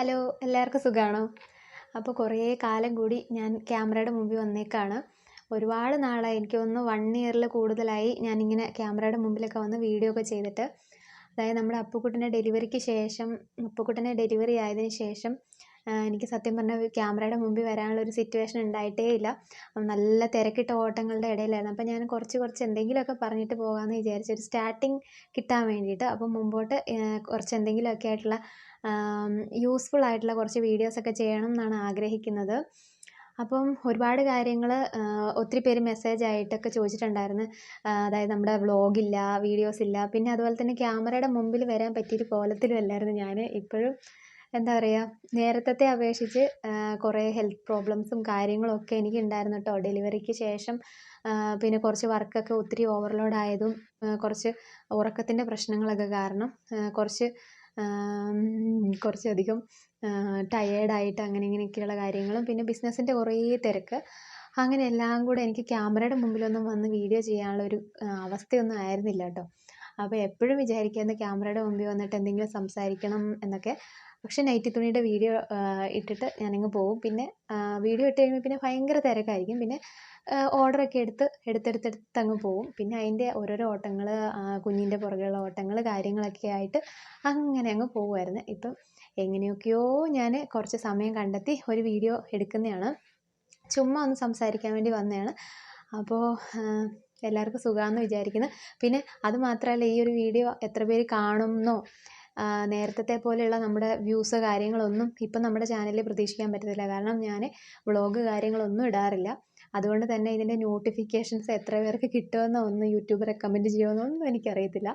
Hello എല്ലാവർക്കും സുഖമാണോ അപ്പോൾ കുറേ കാലം കൂടി ഞാൻ ക്യാമറയുടെ മുമ്പിൽ വന്നേക്കാണ്. ഒരുപാട് നാളായി. എനിക്ക് തോന്നുന്നു വൺ ഇയറിൽ കൂടുതലായി ഞാനിങ്ങനെ ക്യാമറയുടെ മുമ്പിലൊക്കെ വന്ന് വീഡിയോ ഒക്കെ ചെയ്തിട്ട്. അതായത് നമ്മുടെ അപ്പുക്കുട്ടന്റെ ഡെലിവറിക്ക് ശേഷം അപ്പുക്കുട്ടനെ ഡെലിവറി ആയതിന് ശേഷം എനിക്ക് സത്യം പറഞ്ഞാൽ ക്യാമറയുടെ മുമ്പിൽ വരാനുള്ള ഒരു സിറ്റുവേഷൻ ഉണ്ടായിട്ടേ ഇല്ല. നല്ല തിരക്കിട്ട ഓട്ടങ്ങളുടെ ഇടയിലായിരുന്നു. അപ്പോൾ ഞാൻ കുറച്ച് കുറച്ച് എന്തെങ്കിലുമൊക്കെ പറഞ്ഞിട്ട് പോകാമെന്ന് വിചാരിച്ചു. ഒരു സ്റ്റാർട്ടിങ് കിട്ടാൻ വേണ്ടിയിട്ട്. അപ്പം മുമ്പോട്ട് കുറച്ച് എന്തെങ്കിലുമൊക്കെ ആയിട്ടുള്ള യൂസ്ഫുൾ ആയിട്ടുള്ള കുറച്ച് വീഡിയോസൊക്കെ ചെയ്യണം എന്നാണ് ആഗ്രഹിക്കുന്നത്. അപ്പം ഒരുപാട് കാര്യങ്ങൾ ഒത്തിരി പേര് മെസ്സേജ് ആയിട്ടൊക്കെ ചോദിച്ചിട്ടുണ്ടായിരുന്നു. അതായത് നമ്മുടെ വ്ളോഗില്ല വീഡിയോസ് ഇല്ല. പിന്നെ അതുപോലെ തന്നെ ക്യാമറയുടെ മുമ്പിൽ വരാൻ പറ്റിയൊരു കോലത്തിലും അല്ലായിരുന്നു ഞാൻ ഇപ്പോഴും എന്താ പറയുക നേരത്തെ അപേക്ഷിച്ച് കുറേ ഹെൽത്ത് പ്രോബ്ലംസും കാര്യങ്ങളൊക്കെ എനിക്കുണ്ടായിരുന്നു കേട്ടോ ഡെലിവറിക്ക് ശേഷം പിന്നെ കുറച്ച് വർക്കൊക്കെ ഒത്തിരി ഓവർലോഡ് ആയതും കുറച്ച് ഉറക്കത്തിന്റെ പ്രശ്നങ്ങളൊക്കെ കാരണം കുറച്ച് കുറച്ചധികം ടയേർഡായിട്ട് അങ്ങനെ ഇങ്ങനെയൊക്കെയുള്ള കാര്യങ്ങളും പിന്നെ ബിസിനസ്സിന്റെ കുറേ തിരക്ക്. അങ്ങനെ എല്ലാം കൂടെ എനിക്ക് ക്യാമറയുടെ മുമ്പിലൊന്നും വന്ന് വീഡിയോ ചെയ്യാനുള്ള ഒരു അവസ്ഥയൊന്നും ആയിരുന്നില്ല കേട്ടോ അപ്പോൾ എപ്പോഴും വിചാരിക്കുന്നത് ക്യാമറയുടെ മുമ്പിൽ വന്നിട്ട് എന്തെങ്കിലും സംസാരിക്കണം എന്നൊക്കെ. പക്ഷേ നൈറ്റി തുണിയുടെ വീഡിയോ ഇട്ടിട്ട് ഞാനങ്ങ് പോകും. പിന്നെ വീഡിയോ ഇട്ട് കഴിയുമ്പോൾ പിന്നെ ഭയങ്കര തിരക്കായിരിക്കും. പിന്നെ ഓർഡറൊക്കെ എടുത്ത് എടുത്തെടുത്തെടുത്ത് അങ്ങ് പോകും. പിന്നെ അതിന്റെ ഓരോരോ ഓട്ടങ്ങൾ കുഞ്ഞിന്റെ പുറകെയുള്ള ഓട്ടങ്ങൾ കാര്യങ്ങളൊക്കെ ആയിട്ട് അങ്ങനെ അങ്ങ് പോകുമായിരുന്നു ഇപ്പം എങ്ങനെയൊക്കെയോ ഞാൻ കുറച്ച് സമയം കണ്ടെത്തി ഒരു വീഡിയോ എടുക്കുന്നതാണ്. ചുമ്മാ ഒന്ന് സംസാരിക്കാൻ വേണ്ടി വന്നതാണ്. അപ്പോൾ എല്ലാവർക്കും സുഖമാണെന്ന് വിചാരിക്കുന്നു. പിന്നെ അത് മാത്രമല്ല ഈ ഒരു വീഡിയോ എത്ര പേര് കാണുമെന്നോ നേരത്തെ പോലെയുള്ള നമ്മുടെ വ്യൂസ് കാര്യങ്ങളൊന്നും ഇപ്പം നമ്മുടെ ചാനലിൽ പ്രതീക്ഷിക്കാൻ പറ്റത്തില്ല. കാരണം ഞാൻ വ്ളോഗ് കാര്യങ്ങളൊന്നും ഇടാറില്ല. അതുകൊണ്ട് തന്നെ ഇതിന്റെ നോട്ടിഫിക്കേഷൻസ് എത്ര പേർക്ക് കിട്ടുമെന്നോ ഒന്നും യൂട്യൂബ് റെക്കമെൻഡ് ചെയ്യുമെന്നോ ഒന്നും എനിക്കറിയത്തില്ല.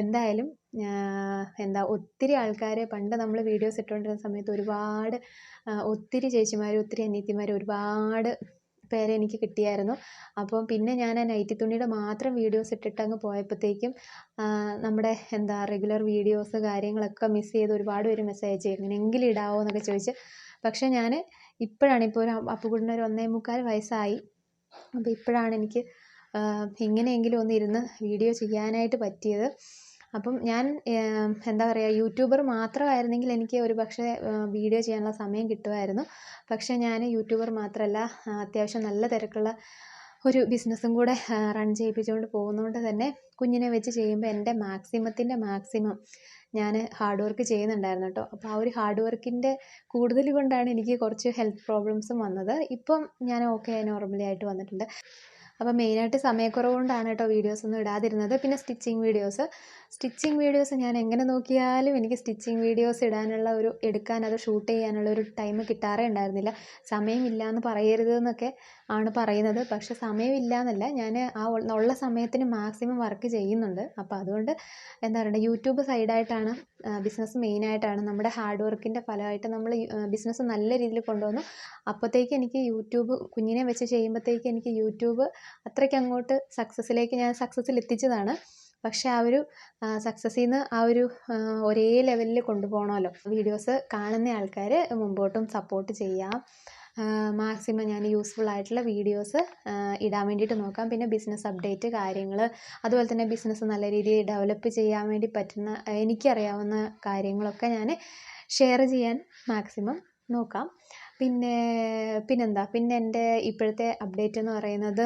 എന്തായാലും എന്താ ഒത്തിരി ആൾക്കാർ പണ്ട് നമ്മൾ വീഡിയോസ് ഇട്ടുകൊണ്ടിരുന്ന സമയത്ത് ഒരുപാട് ഒത്തിരി ചേച്ചിമാർ ഒത്തിരി അനിയത്തിമാർ ഒരുപാട് പേരെ എനിക്ക് കിട്ടിയായിരുന്നു. അപ്പം പിന്നെ ഞാൻ ആ നൈറ്റി തുണിയുടെ മാത്രം വീഡിയോസ് ഇട്ടിട്ട് അങ്ങ് പോയപ്പോഴത്തേക്കും നമ്മുടെ എന്താ റെഗുലർ വീഡിയോസ് കാര്യങ്ങളൊക്കെ മിസ് ചെയ്ത് ഒരുപാട് പേര് മെസ്സേജ് ചെയ്യും എങ്ങനെയെങ്കിലും ഇടാവോ എന്നൊക്കെ ചോദിച്ച്. പക്ഷേ ഞാൻ ഇപ്പോഴാണ് ഇപ്പോൾ ഒരു അപ്പുകുട്ടന് ഒരു ഒന്നേ മുക്കാൽ വയസ്സായി. അപ്പോൾ ഇപ്പോഴാണ് എനിക്ക് എങ്ങനെയെങ്കിലും ഒന്ന് ഇരുന്ന് വീഡിയോ ചെയ്യാനായിട്ട് പറ്റിയത്. അപ്പം ഞാൻ എന്താ പറയുക യൂട്യൂബർ മാത്രമായിരുന്നെങ്കിൽ എനിക്ക് ഒരു പക്ഷേ വീഡിയോ ചെയ്യാനുള്ള സമയം കിട്ടുമായിരുന്നു. പക്ഷേ ഞാൻ യൂട്യൂബർ മാത്രമല്ല അത്യാവശ്യം നല്ല തിരക്കുള്ള ഒരു ബിസിനസ്സും കൂടെ റൺ ചെയ്യിപ്പിച്ചുകൊണ്ട് പോകുന്നതുകൊണ്ട് തന്നെ കുഞ്ഞിനെ വെച്ച് ചെയ്യുമ്പോൾ എന്റെ മാക്സിമത്തിന്റെ മാക്സിമം ഞാൻ ഹാർഡ് വർക്ക് ചെയ്യുന്നുണ്ടായിരുന്നു കേട്ടോ. അപ്പോൾ ആ ഒരു ഹാർഡ് വർക്കിന്റെ കൂടുതൽ കൊണ്ടാണ് എനിക്ക് കുറച്ച് ഹെൽത്ത് പ്രോബ്ലംസും വന്നത്. ഇപ്പം ഞാൻ ഓക്കെ നോർമലി ആയിട്ട് വന്നിട്ടുണ്ട്. അപ്പോൾ മെയിനായിട്ട് സമയക്കുറവ് കൊണ്ടാണ് കേട്ടോ വീഡിയോസ് ഒന്നും ഇടാതിരുന്നത്. പിന്നെ സ്റ്റിച്ചിങ് വീഡിയോസ്. സ്റ്റിച്ചിങ് വീഡിയോസ് ഞാൻ എങ്ങനെ നോക്കിയാലും എനിക്ക് സ്റ്റിച്ചിങ് വീഡിയോസ് ഇടാനുള്ള ഒരു എടുക്കാൻ അത് ഷൂട്ട് ചെയ്യാനുള്ള ഒരു ടൈം കിട്ടാറേ ഉണ്ടായിരുന്നില്ല. സമയമില്ല എന്ന് പറയരുത് എന്നൊക്കെ ആണ് പറയുന്നത്. പക്ഷെ സമയമില്ല എന്നല്ല ഞാൻ ആ ഉള്ള സമയത്തിന് മാക്സിമം വർക്ക് ചെയ്യുന്നുണ്ട്. അപ്പോൾ അതുകൊണ്ട് എന്താ പറയുക യൂട്യൂബ് സൈഡായിട്ടാണ് ബിസിനസ് മെയിനായിട്ടാണ് നമ്മുടെ ഹാർഡ് വർക്കിന്റെ ഫലമായിട്ട് നമ്മൾ ബിസിനസ് നല്ല രീതിയിൽ കൊണ്ടുവന്നു. അപ്പോഴത്തേക്ക് എനിക്ക് യൂട്യൂബ് കുഞ്ഞിനെ വെച്ച് ചെയ്യുമ്പോഴത്തേക്ക് എനിക്ക് യൂട്യൂബ് അത്രയ്ക്ക് അങ്ങോട്ട് സക്സസ്സിലേക്ക് ഞാൻ സക്സസ്സിൽ എത്തിച്ചതാണ്. പക്ഷേ ആ ഒരു സക്സസ്സിൽ നിന്ന് ആ ഒരു ഒരേ ലെവലിൽ കൊണ്ടുപോകണമല്ലോ വീഡിയോസ് കാണുന്ന ആൾക്കാർ മുമ്പോട്ടും സപ്പോർട്ട് ചെയ്യാം. മാക്സിമം ഞാൻ യൂസ്ഫുൾ ആയിട്ടുള്ള വീഡിയോസ് ഇടാൻ വേണ്ടിയിട്ട് നോക്കാം. പിന്നെ ബിസിനസ് അപ്ഡേറ്റ് കാര്യങ്ങൾ അതുപോലെ തന്നെ ബിസിനസ് നല്ല രീതിയിൽ ഡെവലപ്പ് ചെയ്യാൻ വേണ്ടി പറ്റുന്ന എനിക്കറിയാവുന്ന കാര്യങ്ങളൊക്കെ ഞാൻ ഷെയർ ചെയ്യാൻ മാക്സിമം നോക്കാം. പിന്നെ പിന്നെന്താ? പിന്നെ എന്റെ ഇപ്പോഴത്തെ അപ്ഡേറ്റ് എന്ന് പറയുന്നത്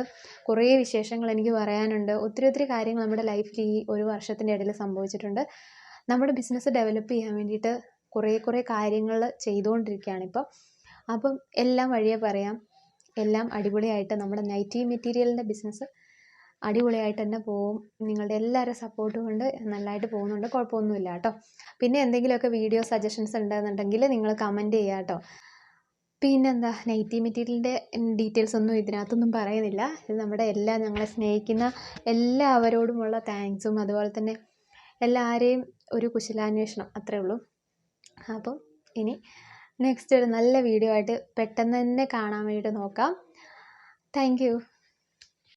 കുറേ വിശേഷങ്ങൾ എനിക്ക് പറയാനുണ്ട്. ഒത്തിരി ഒത്തിരി കാര്യങ്ങൾ നമ്മുടെ ലൈഫിൽ ഈ ഒരു വർഷത്തിന്റെ ഇടയിൽ സംഭവിച്ചിട്ടുണ്ട്. നമ്മുടെ ബിസിനസ് ഡെവലപ്പ് ചെയ്യാൻ വേണ്ടിയിട്ട് കുറേ കുറേ കാര്യങ്ങൾ ചെയ്തുകൊണ്ടിരിക്കുകയാണ് ഇപ്പോൾ അപ്പം എല്ലാം വഴിയെ പറയാം. എല്ലാം അടിപൊളിയായിട്ട് നമ്മുടെ നൈറ്റി മെറ്റീരിയലിന്റെ ബിസിനസ് അടിപൊളിയായിട്ട് തന്നെ പോവും. നിങ്ങളുടെ എല്ലാവരുടെ സപ്പോർട്ട് കൊണ്ട് നല്ലതായിട്ട് പോകുന്നുണ്ട്. കുഴപ്പമൊന്നുമില്ല കേട്ടോ. പിന്നെ എന്തെങ്കിലുമൊക്കെ വീഡിയോ സജഷൻസ് ഉണ്ടെന്നുണ്ടെങ്കിൽ നിങ്ങൾ കമന്റ് ചെയ്യുക കേട്ടോ. പിന്നെന്താ? നൈറ്റി മെറ്റീരിയലിന്റെ ഡീറ്റെയിൽസ് ഒന്നും ഇതിനകത്തൊന്നും പറയുന്നില്ല. ഇത് നമ്മുടെ എല്ലാ ഞങ്ങളെ സ്നേഹിക്കുന്ന എല്ലാവരോടുമുള്ള താങ്ക്സും. അതുപോലെ തന്നെ എല്ലാവരെയും ഒരു കുശലാന്വേഷണം. അത്രേ ഉള്ളൂ. അപ്പം ഇനി നെക്സ്റ്റ് ഒരു നല്ല വീഡിയോ ആയിട്ട് പെട്ടെന്ന് തന്നെ കാണാൻ വേണ്ടിയിട്ട് നോക്കാം. താങ്ക്